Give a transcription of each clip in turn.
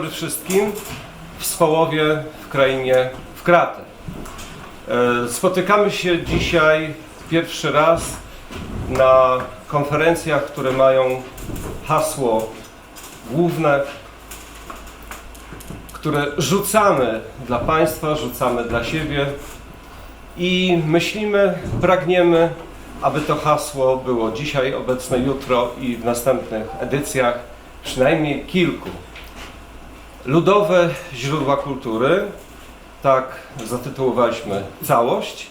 dobry wszystkim w Społowie, w krainie, w Kratę. E, Spotykamy się dzisiaj pierwszy raz na konferencjach, które mają hasło główne, które rzucamy dla Państwa, rzucamy dla siebie i myślimy, pragniemy, aby to hasło było dzisiaj obecne, jutro i w następnych edycjach, przynajmniej kilku. Ludowe źródła kultury, tak zatytułowaliśmy całość,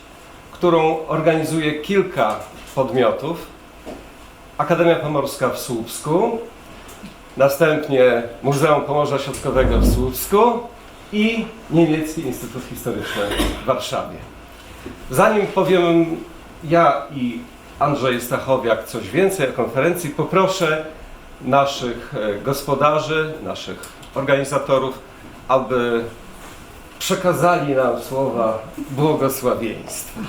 którą organizuje kilka podmiotów. Akademia Pomorska w Słupsku, następnie Muzeum Pomorza Środkowego w Słupsku i Niemiecki Instytut Historyczny w Warszawie. Zanim powiem ja i Andrzej Stachowiak coś więcej o konferencji, poproszę naszych e, gospodarzy, naszych organizatorów, aby przekazali nam słowa błogosławieństwa.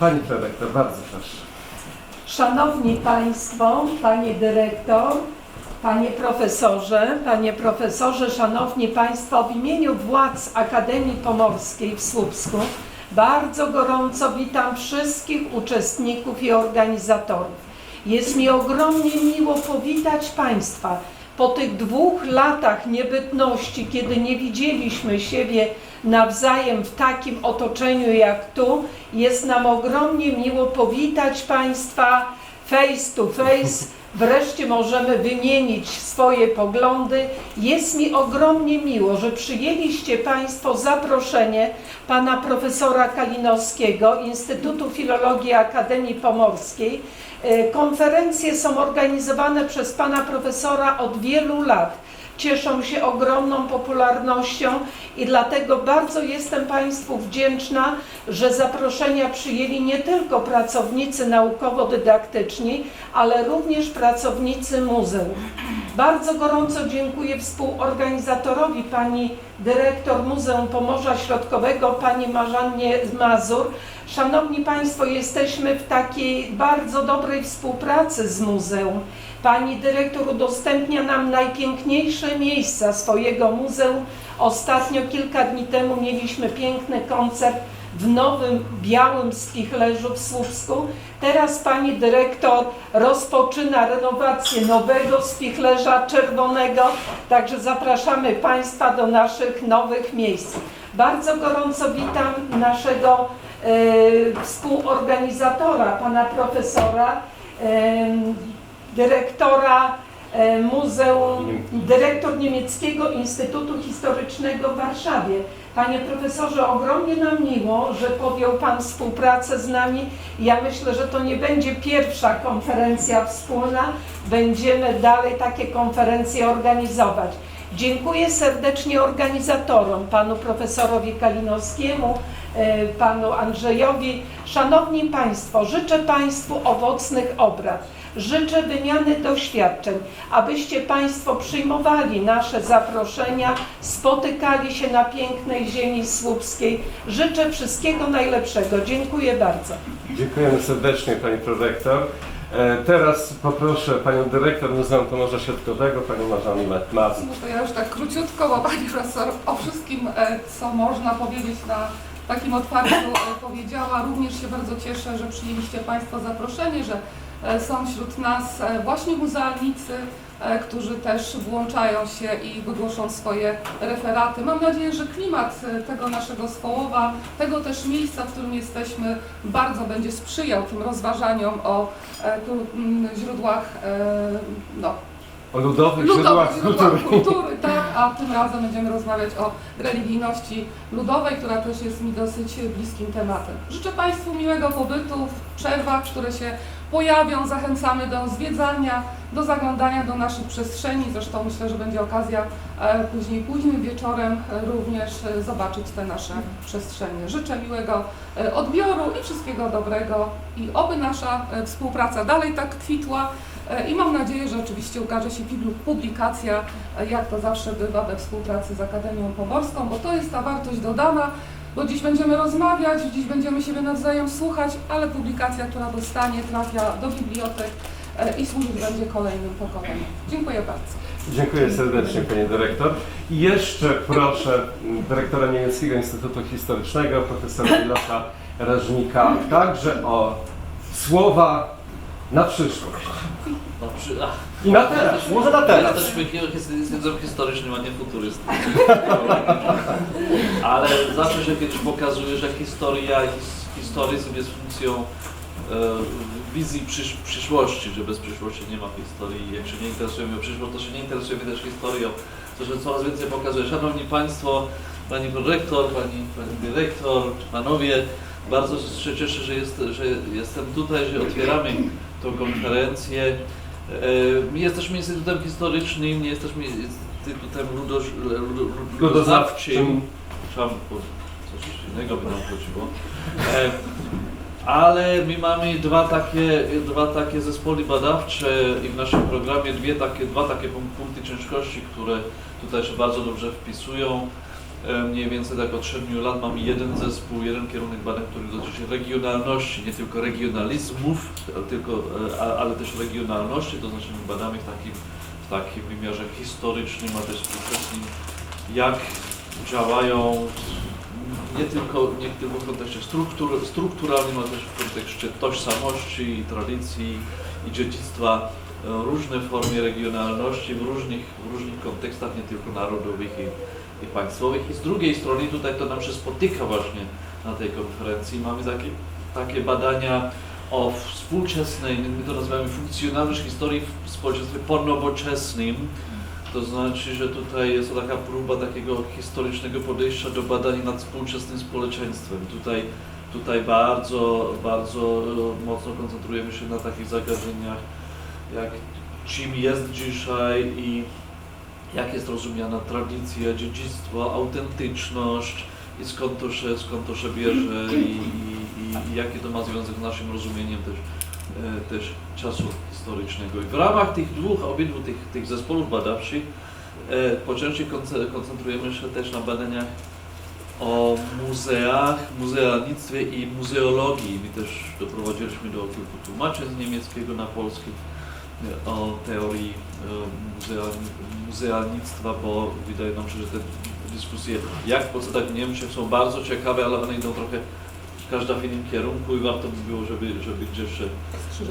Pani Prerektor, bardzo proszę. Szanowni Państwo, Panie Dyrektor, Panie Profesorze, Panie Profesorze, Szanowni Państwo, w imieniu władz Akademii Pomorskiej w Słupsku bardzo gorąco witam wszystkich uczestników i organizatorów. Jest mi ogromnie miło powitać Państwa po tych dwóch latach niebytności, kiedy nie widzieliśmy siebie nawzajem w takim otoczeniu jak tu, jest nam ogromnie miło powitać Państwa face to face. Wreszcie możemy wymienić swoje poglądy. Jest mi ogromnie miło, że przyjęliście Państwo zaproszenie pana profesora Kalinowskiego, Instytutu Filologii Akademii Pomorskiej. E, Konferencje są organizowane przez pana profesora od wielu lat. Cieszą się ogromną popularnością i dlatego bardzo jestem Państwu wdzięczna, że zaproszenia przyjęli nie tylko pracownicy naukowo-dydaktyczni, ale również pracownicy muzeum. Bardzo gorąco dziękuję współorganizatorowi pani dyrektor Muzeum Pomorza Środkowego, pani Marzannie Mazur. Szanowni Państwo, jesteśmy w takiej bardzo dobrej współpracy z muzeum. Pani dyrektor udostępnia nam najpiękniejsze miejsca swojego muzeum. Ostatnio, kilka dni temu, mieliśmy piękny koncert w nowym, białym spichlerzu w Słupsku. Teraz pani dyrektor rozpoczyna renowację nowego spichlerza czerwonego, także zapraszamy Państwa do naszych nowych miejsc. Bardzo gorąco witam naszego e, współorganizatora, pana profesora, e, dyrektora Muzeum, dyrektor Niemieckiego Instytutu Historycznego w Warszawie. Panie profesorze, ogromnie nam miło, że podjął Pan współpracę z nami. Ja myślę, że to nie będzie pierwsza konferencja wspólna. Będziemy dalej takie konferencje organizować. Dziękuję serdecznie organizatorom, panu profesorowi Kalinowskiemu, e, panu Andrzejowi. Szanowni Państwo, życzę Państwu owocnych obrad. Życzę wymiany doświadczeń, abyście Państwo przyjmowali nasze zaproszenia, spotykali się na pięknej ziemi słupskiej. Życzę wszystkiego najlepszego. Dziękuję bardzo. Dziękujemy serdecznie Pani Prorektor. E, Teraz poproszę Panią Dyrektor Muzeum Pomorza Środkowego, Panią Marzannę Mazur. No to ja już tak króciutko, bo Pani Profesor o wszystkim, e, co można powiedzieć na takim otwarciu e, powiedziała. Również się bardzo cieszę, że przyjęliście Państwo zaproszenie, że są wśród nas e, właśnie muzealnicy, e, którzy też włączają się i wygłoszą swoje referaty. Mam nadzieję, że klimat e, tego naszego Swołowa, tego też miejsca, w którym jesteśmy, bardzo będzie sprzyjał tym rozważaniom o e, mm, źródłach e, no, O ludowych ludowych źródłach kultury, tak, a tym razem będziemy rozmawiać o religijności ludowej, która też jest mi dosyć bliskim tematem. Życzę Państwu miłego pobytu w przerwach, które się pojawią. Zachęcamy do zwiedzania, do zaglądania do naszych przestrzeni. Zresztą myślę, że będzie okazja e, później, późnym wieczorem e, również e, zobaczyć te nasze przestrzenie. Życzę miłego odbioru i wszystkiego dobrego i oby nasza współpraca dalej tak kwitła. I mam nadzieję, że oczywiście ukaże się publi- publikacja, jak to zawsze bywa we współpracy z Akademią Pomorską, bo to jest ta wartość dodana, bo dziś będziemy rozmawiać, dziś będziemy siebie nawzajem słuchać, ale publikacja, która dostanie, trafia do bibliotek e, i służyć będzie kolejnym pokoleniom. Dziękuję bardzo. Dziękuję serdecznie Panie Dyrektor. I jeszcze proszę Dyrektora Niemieckiego Instytutu Historycznego, profesora Miłosza Rażnika, także o słowa na przyszłość. No, przy, I na teraz, może na teraz. Jesteśmy his- językiem historycznym, a nie futurystycznym. Ale zawsze się kiedyś pokazuje, że historia, his, historyzm jest funkcją e, wizji przysz, przyszłości, że bez przyszłości nie ma historii. Jak się nie interesujemy o przyszłość, to się nie interesujemy też historią. To się coraz więcej pokazuje. Szanowni Państwo, Pani Prorektor, Pani, pani Dyrektor, Panowie, bardzo się cieszę, że, jest, że jestem tutaj, że otwieramy tą konferencję. E, My jesteśmy Instytutem Historycznym, nie jesteśmy Instytutem ludoż, ludo, ludoznawczym. Trzeba coś innego by nam chodziło. E, Ale my mamy dwa takie, dwa takie zespoły badawcze i w naszym programie dwie takie, dwa takie punk- punkty ciężkości, które tutaj się bardzo dobrze wpisują. E, Mniej więcej tak od 7 lat mamy jeden zespół, jeden kierunek badań, który dotyczy regionalności, nie tylko regionalizmów, tylko, e, ale też regionalności, to znaczy my badamy w takim, w takim wymiarze historycznym, a też współczesnym, jak działają nie tylko, nie tylko w kontekście struktur, strukturalnym, ale też w kontekście tożsamości, tradycji i dziedzictwa e, różne formy regionalności w różnych, w różnych kontekstach, nie tylko narodowych i, i państwowych. I z drugiej strony tutaj to nam się spotyka właśnie na tej konferencji. Mamy takie, takie badania o współczesnej, my to nazywamy funkcjonalność historii w społeczeństwie ponowoczesnym. To znaczy, że tutaj jest to taka próba takiego historycznego podejścia do badań nad współczesnym społeczeństwem. Tutaj, tutaj bardzo, bardzo mocno koncentrujemy się na takich zagadnieniach, jak czym jest dzisiaj i jak jest rozumiana tradycja, dziedzictwo, autentyczność i skąd to się, skąd to się bierze i, i, i jaki to ma związek z naszym rozumieniem też, e, też czasu historycznego. I w ramach tych dwóch, obydwu tych, tych zespołów badawczych e, po części konce- koncentrujemy się też na badaniach o muzeach, muzealnictwie i muzeologii. My też doprowadziliśmy do kilku tłumaczeń z niemieckiego na polski o teorii e, muzealni, muzealnictwa, bo wydaje nam się, że te dyskusje jak w w Niemczech są bardzo ciekawe, ale one idą trochę każda w innym kierunku i warto by było, żeby, żeby gdzieś się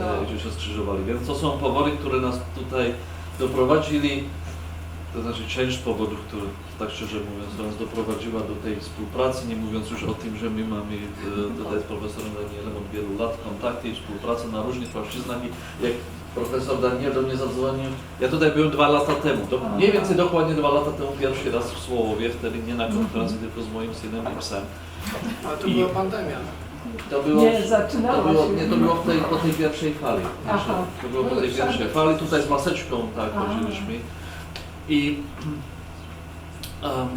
e, gdzie się skrzyżowali. Więc to są powody, które nas tutaj doprowadzili, to znaczy część powodów, które tak szczerze mówiąc nas doprowadziła do tej współpracy, nie mówiąc już o tym, że my mamy e, tutaj z profesorem Danielem od wielu lat kontakty i współpracę na różnych płaszczyznach i jak profesor Daniel do mnie zadzwonił, ja tutaj byłem dwa lata temu, to mniej więcej dokładnie dwa lata temu pierwszy raz w Słowowie, wtedy nie na konferencji, tylko z moim synem i psem. Ale to I- była pandemia. To było, Nie, to zaczynała było, się. nie, to było w tej, po tej pierwszej fali. Aha. To było po tej pierwszej fali, tutaj z maseczką tak A. chodziliśmy. I, um,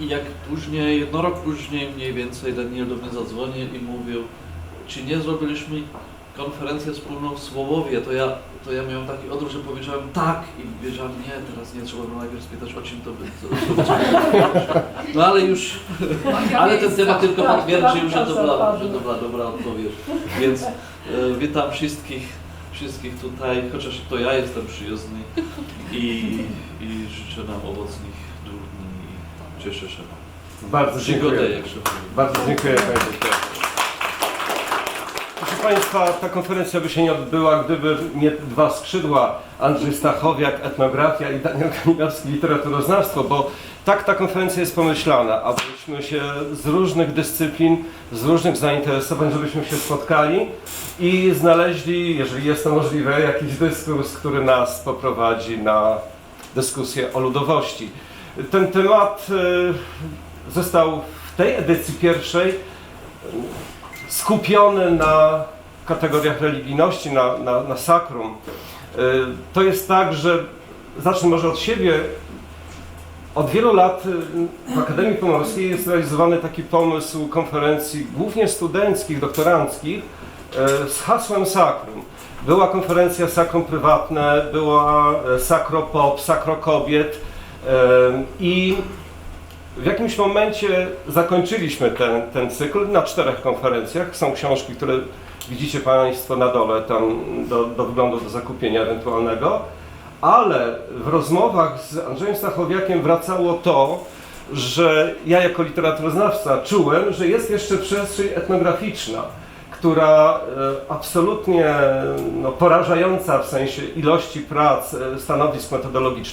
I jak później, jedno rok później mniej więcej Daniel do mnie zadzwonił i mówił, czy nie zrobiliśmy konferencję wspólną w Słowowie, to ja, to ja miałem taki odruch, że powiedziałem tak i wiedziałem, nie, teraz nie trzeba było najpierw spytać o czym to będzie. No ale już ale ten temat tylko Tak, potwierdził, że to, była, zapadła. że to była dobra odpowiedź. Więc e, witam wszystkich, wszystkich tutaj, chociaż to ja jestem przyjazny i, i życzę nam owocnych dwóch dni i cieszę się. Bardzo Przygodę, dziękuję. jak się mówi. Bardzo dziękuję Panie Państwa, ta konferencja by się nie odbyła, gdyby nie dwa skrzydła, Andrzej Stachowiak, etnografia i Daniel Kalinowski, literaturoznawstwo, bo tak ta konferencja jest pomyślana, abyśmy się z różnych dyscyplin, z różnych zainteresowań, żebyśmy się spotkali i znaleźli, jeżeli jest to możliwe, jakiś dyskurs, który nas poprowadzi na dyskusję o ludowości. Ten temat e, został w tej edycji pierwszej skupiony na kategoriach religijności, na, na, na sakrum. Y, To jest tak, że zacznę może od siebie. Od wielu lat y, w Akademii Pomorskiej jest realizowany taki pomysł konferencji, głównie studenckich, doktoranckich, y, z hasłem sakrum. Była konferencja sakrum prywatne, była sakro pop, sakro kobiet i w jakimś momencie zakończyliśmy ten, ten cykl na czterech konferencjach. Są książki, które widzicie Państwo na dole, tam do, do wyglądu do zakupienia ewentualnego. ale w rozmowach z Andrzejem Stachowiakiem wracało to, że ja jako literaturoznawca czułem, że jest jeszcze przestrzeń etnograficzna, która e, absolutnie no, porażająca w sensie ilości prac, e, stanowisk metodologicznych,